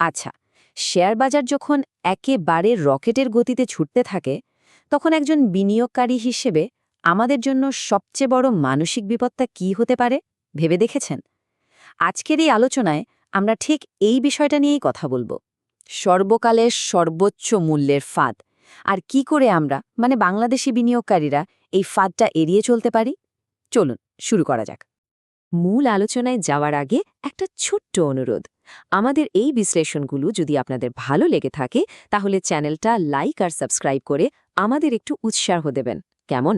আচ্ছা শেয়ার বাজার যখন একেবারে রকেটের গতিতে ছুটতে থাকে, তখন একজন বিনিয়োগকারী হিসেবে আমাদের জন্য সবচেয়ে বড় মানসিক বিপদটা কি হতে পারে ভেবে দেখেছেন? আজকের এই আলোচনায় আমরা ঠিক এই বিষয়টা নিয়েই কথা বলব। সর্বকালের সর্বোচ্চ মূল্যের ফাঁদ। আর কি করে আমরা মানে বাংলাদেশি বিনিয়োগকারীরা, এই ফাঁদটা এড়িয়ে চলতে পারি? চলুন, শুরু করা যাক। মূল আলোচনায় যাওয়ার আগে একটা ছোট্ট অনুরোধ। আমাদের এই বিশ্লেষণগুলো যদি আপনাদের ভালো লেগে থাকে, তাহলে চ্যানেলটা লাইক আর সাবস্ক্রাইব করে আমাদের একটু উৎসাহ দেবেন। কেমন?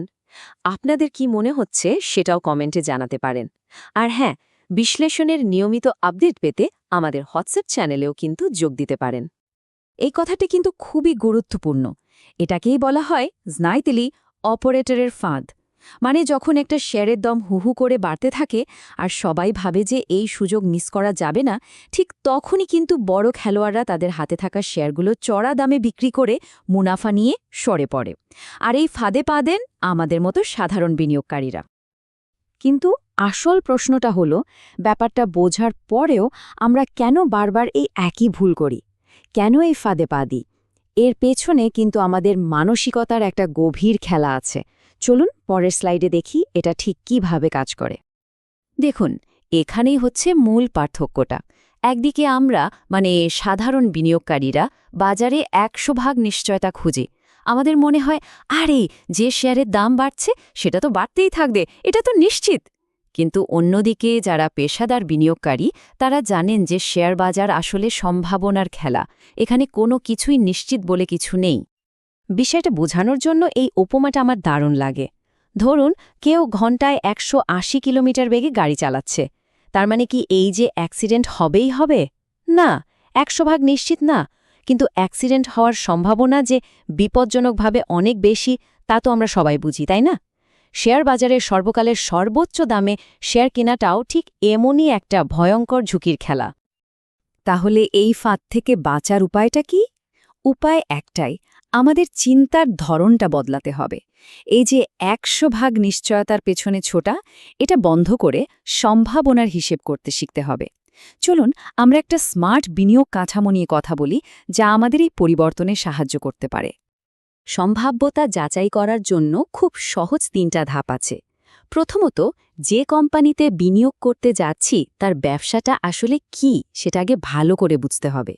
আপনাদের কি মনে হচ্ছে সেটাও কমেন্টে জানাতে পারেন। আর হ্যাঁ বিশ্লেষণের নিয়মিত আপডেট পেতে আমাদের হোয়াটসঅ্যাপ চ্যানেলেও কিন্তু যোগ দিতে পারেন। এই কথাটি কিন্তু খুবই গুরুত্বপূর্ণ। এটাকেই বলা হয় স্নাইতেলি অপারেটরের ফাঁদ। মানে যখন একটা শেয়ারের দম হুহু করে বাড়তে থাকে আর সবাই ভাবে যে এই সুযোগ মিস করা যাবে না, ঠিক তখনই কিন্তু বড় খেলোয়াড়রা তাদের হাতে থাকা শেয়ারগুলো চড়া দামে বিক্রি করে মুনাফা নিয়ে সরে পড়ে। আর এই ফাঁদে পা দেন আমাদের মতো সাধারণ বিনিয়োগকারীরা। কিন্তু আসল প্রশ্নটা হলো, ব্যাপারটা বোঝার পরেও আমরা কেন বারবার এই একই ভুল করি? কেন এই ফাঁদে পা দিই? এর পেছনে কিন্তু আমাদের মানসিকতার একটা গভীর খেলা আছে। চলুন পরের স্লাইডে দেখি এটা ঠিক কীভাবে কাজ করে। দেখুন, এখানেই হচ্ছে মূল পার্থক্যটা। একদিকে আমরা মানে সাধারণ বিনিয়োগকারীরা, বাজারে একশো ভাগ নিশ্চয়তা খুঁজি। আমাদের মনে হয়, আরে, যে শেয়ারের দাম বাড়ছে, সেটা তো বাড়তেই থাকবে, এটা তো নিশ্চিত। কিন্তু অন্যদিকে যারা পেশাদার বিনিয়োগকারী, তারা জানেন যে শেয়ার বাজার আসলে সম্ভাবনার খেলা। এখানে কোনো কিছুই নিশ্চিত বলে কিছু নেই। বিষয়টা বোঝানোর জন্য এই উপমাটা আমার দারুণ লাগে। ধরুন, কেউ ঘন্টায় একশো আশি কিলোমিটার বেগে গাড়ি চালাচ্ছে। তার মানে কি এই যে অ্যাক্সিডেন্ট হবেই হবে? না, একশো ভাগ নিশ্চিত না। কিন্তু অ্যাক্সিডেন্ট হওয়ার সম্ভাবনা যে বিপজ্জনকভাবে অনেক বেশি, তা তো আমরা সবাই বুঝি, তাই না? শেয়ার বাজারের সর্বকালের সর্বোচ্চ দামে শেয়ার কেনাটাও ঠিক এমনই একটা ভয়ঙ্কর ঝুঁকির খেলা। তাহলে এই ফাঁদ থেকে বাঁচার উপায়টা কি? উপায় একটাই আমাদের চিন্তার ধরনটা বদলাতে হবে। এই যে একশো ভাগ নিশ্চয়তার পেছনে ছোটা, এটা বন্ধ করে সম্ভাবনার হিসেব করতে শিখতে হবে। চলুন, আমরা একটা স্মার্ট বিনিয়োগ কাঠামো নিয়ে কথা বলি, যা আমাদের এই পরিবর্তনে সাহায্য করতে পারে। সম্ভাব্যতা যাচাই করার জন্য খুব সহজ তিনটা ধাপ আছে। প্রথমত, যে কোম্পানিতে বিনিয়োগ করতে যাচ্ছি, তার ব্যবসাটা আসলে কি, সেটা আগে ভালো করে বুঝতে হবে।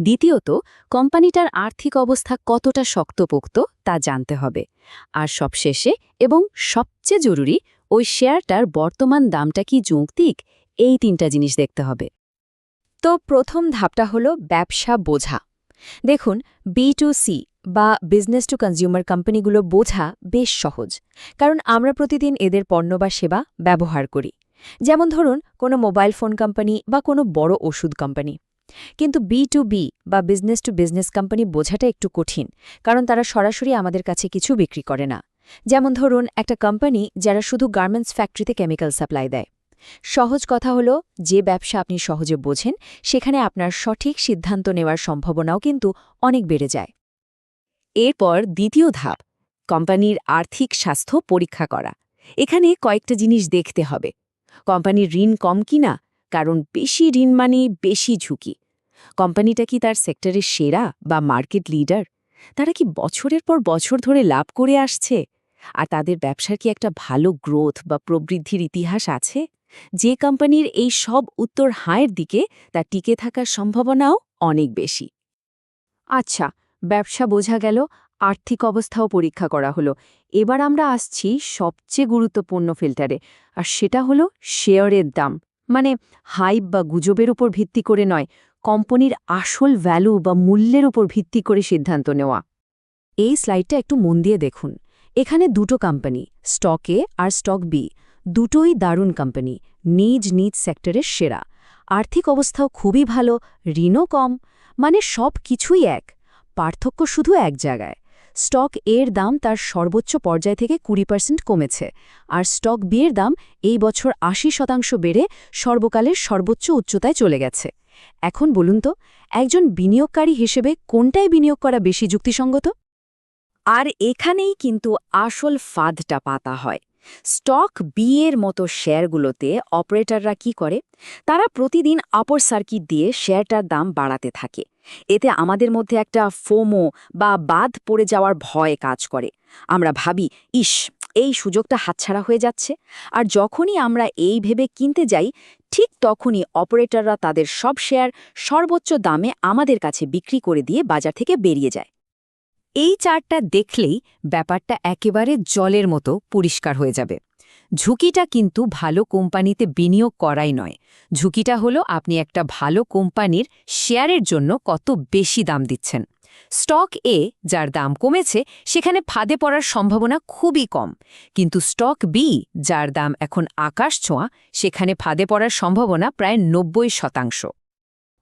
দ্বিতীয়ত, কোম্পানিটার আর্থিক অবস্থা কতটা শক্তপোক্ত তা জানতে হবে। আর সবশেষে এবং সবচেয়ে জরুরি, ওই শেয়ারটার বর্তমান দামটা কি যৌক্তিক, এই তিনটা জিনিস দেখতে হবে। তো প্রথম ধাপটা হলো ব্যবসা বোঝা। দেখুন, বি টু সি বা বিজনেস টু কনজিউমার কোম্পানিগুলো বোঝা বেশ সহজ, কারণ আমরা প্রতিদিন এদের পণ্য বা সেবা ব্যবহার করি। যেমন ধরুন, কোনো মোবাইল ফোন কোম্পানি বা কোনো বড় ওষুধ কোম্পানি। কিন্তু বি টু বি বা বিজনেস টু বিজনেস কোম্পানি বোঝাটা একটু কঠিন, কারণ তারা সরাসরি আমাদের কাছে কিছু বিক্রি করে না। যেমন ধরুন, একটা কোম্পানি যারা শুধু গার্মেন্টস ফ্যাক্টরিতে কেমিক্যাল সাপ্লাই দেয়। সহজ কথা হলো, যে ব্যবসা আপনি সহজে বোঝেন, সেখানে আপনার সঠিক সিদ্ধান্ত নেওয়ার সম্ভাবনাও কিন্তু অনেক বেড়ে যায়। এরপর দ্বিতীয় ধাপ কোম্পানির আর্থিক স্বাস্থ্য পরীক্ষা করা। এখানে কয়েকটা জিনিস দেখতে হবে। কোম্পানির ঋণ কম কিনা? কারণ বেশি ঋণ মানে বেশি ঝুঁকি। কোম্পানিটা কি তার সেক্টরের সেরা বা মার্কেট লিডার? তারা কি বছরের পর বছর ধরে লাভ করে আসছে? আর তাদের ব্যবসার কি একটা ভালো গ্রোথ বা প্রবৃদ্ধির ইতিহাস আছে? যে কোম্পানির এই সব উত্তর হায়ের দিকে তা টিকে থাকার সম্ভাবনাও অনেক বেশি। আচ্ছা ব্যবসা বোঝা গেল, আর্থিক অবস্থাও পরীক্ষা করা হলো। এবার আমরা আসছি সবচেয়ে গুরুত্বপূর্ণ ফিল্টারে, আর সেটা হলো শেয়ারের দাম। মানে হাইপ বা গুজবের উপর ভিত্তি করে নয় কোম্পানির আসল ভ্যালু বা মূল্যের উপর ভিত্তি করে সিদ্ধান্ত নেওয়া। এই স্লাইডটা একটু মন দিয়ে দেখুন। এখানে দুটো কোম্পানি স্টক এ আর স্টক বি দুটোই দারুণ কোম্পানি নিজ নিজ সেক্টরের সেরা। আর্থিক অবস্থাও খুবই ভালো, ঋণও কম মানে সব কিছুই এক, পার্থক্য শুধু এক জায়গায়। স্টক এর দাম তার সর্বোচ্চ পর্যায় থেকে কুড়ি পার্সেন্ট কমেছে, আর স্টক বি এর দাম এই বছর আশি শতাংশ বেড়ে সর্বকালের সর্বোচ্চ উচ্চতায় চলে গেছে। এখন বলুন তো, একজন বিনিয়োগকারী হিসেবে কোনটায় বিনিয়োগ করা বেশি যুক্তিসঙ্গত? আর এখানেই কিন্তু আসল ফাঁদটা পাতা হয়। স্টক বি এর মতো শেয়ারগুলোতে অপারেটররা কি করে? তারা প্রতিদিন আপর সার্কিট দিয়ে শেয়ারটার দাম বাড়াতে থাকে। এতে আমাদের মধ্যে একটা ফোমো বা বাদ পড়ে যাওয়ার ভয় কাজ করে। আমরা ভাবি, ইস এই সুযোগটা হাতছাড়া হয়ে যাচ্ছে। আর যখনই আমরা এই ভেবে কিনতে যাই, ঠিক তখনই অপারেটররা তাদের সব শেয়ার সর্বোচ্চ দামে আমাদের কাছে বিক্রি করে দিয়ে বাজার থেকে বেরিয়ে যায়। এই চার্টটা দেখলেই ব্যাপারটা একেবারে জলের মতো পরিষ্কার হয়ে যাবে। ঝুঁকিটা কিন্তু ভালো কোম্পানিতে বিনিয়োগ করাই নয়। ঝুঁকিটা হলো আপনি একটা ভালো কোম্পানির শেয়ারের জন্য কত বেশি দাম দিচ্ছেন। স্টক এ, যার দাম কমেছে, সেখানে ফাঁদে পড়ার সম্ভাবনা খুবই কম। কিন্তু স্টক বি, যার দাম এখন আকাশ ছোঁয়া, সেখানে ফাঁদে পড়ার সম্ভাবনা প্রায় নব্বই শতাংশ।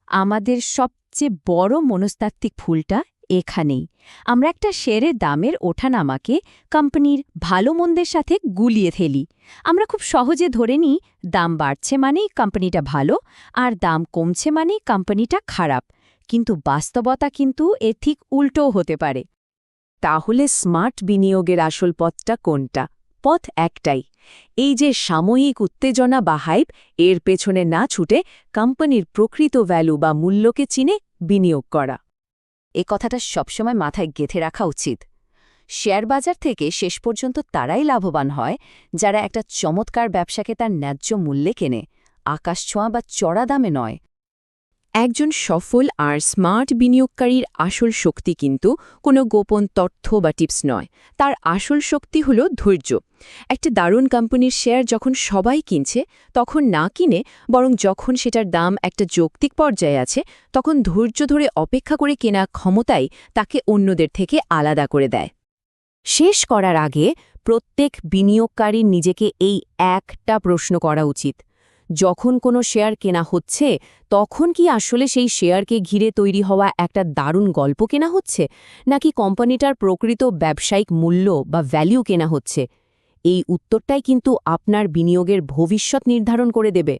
আমাদের সবচেয়ে বড় মনস্তাত্ত্বিক ভুলটা এখানেই। আমরা একটা শেয়ারের দামের ওঠানামাকে কোম্পানির ভালো মন্দের সাথে গুলিয়ে ফেলি। আমরা খুব সহজে ধরে নিই, দাম বাড়ছে মানেই কোম্পানিটা ভালো, আর দাম কমছে মানেই কোম্পানিটা খারাপ। কিন্তু বাস্তবতা কিন্তু এর ঠিক উল্টোও হতে পারে। তাহলে স্মার্ট বিনিয়োগের আসল পথটা কোনটা? পথ একটাই। এই যে সাময়িক উত্তেজনা বা হাইপ, এর পেছনে না ছুটে কোম্পানির প্রকৃত ভ্যালু বা মূল্যকে চিনে বিনিয়োগ করা। এ কথাটা সবসময় মাথায় গেঁথে রাখা উচিত। শেয়ার বাজার থেকে শেষ পর্যন্ত তারাই লাভবান হয় যারা একটা চমৎকার ব্যবসাকে তার ন্যায্য মূল্যে কেনে। আকাশ ছোঁয়া বা চড়া দামে নয়। একজন সফল আর স্মার্ট বিনিয়োগকারীর আসল শক্তি কিন্তু কোনো গোপন তথ্য বা টিপস নয়। তার আসল শক্তি হল ধৈর্য। একটা দারুণ কোম্পানির শেয়ার যখন সবাই কিনছে, তখন না কিনে, বরং যখন সেটার দাম একটা যৌক্তিক পর্যায়ে আছে, তখন ধৈর্য ধরে অপেক্ষা করে কেনা ক্ষমতাই তাকে অন্যদের থেকে আলাদা করে দেয়। শেষ করার আগে প্রত্যেক বিনিয়োগকারীর নিজেকে এই একটা প্রশ্ন করা উচিত। যখন কোনো শেয়ার কেনা হচ্ছে, তখন কি আসলে সেই শেয়ারকে ঘিরে তৈরি হওয়া একটা দারুণ গল্প কেনা হচ্ছে? নাকি কোম্পানিটার প্রকৃত ব্যবসায়িক মূল্য বা ভ্যালু কেনা হচ্ছে? এই উত্তরটাই কিন্তু আপনার বিনিয়োগের ভবিষ্যৎ নির্ধারণ করে দেবে।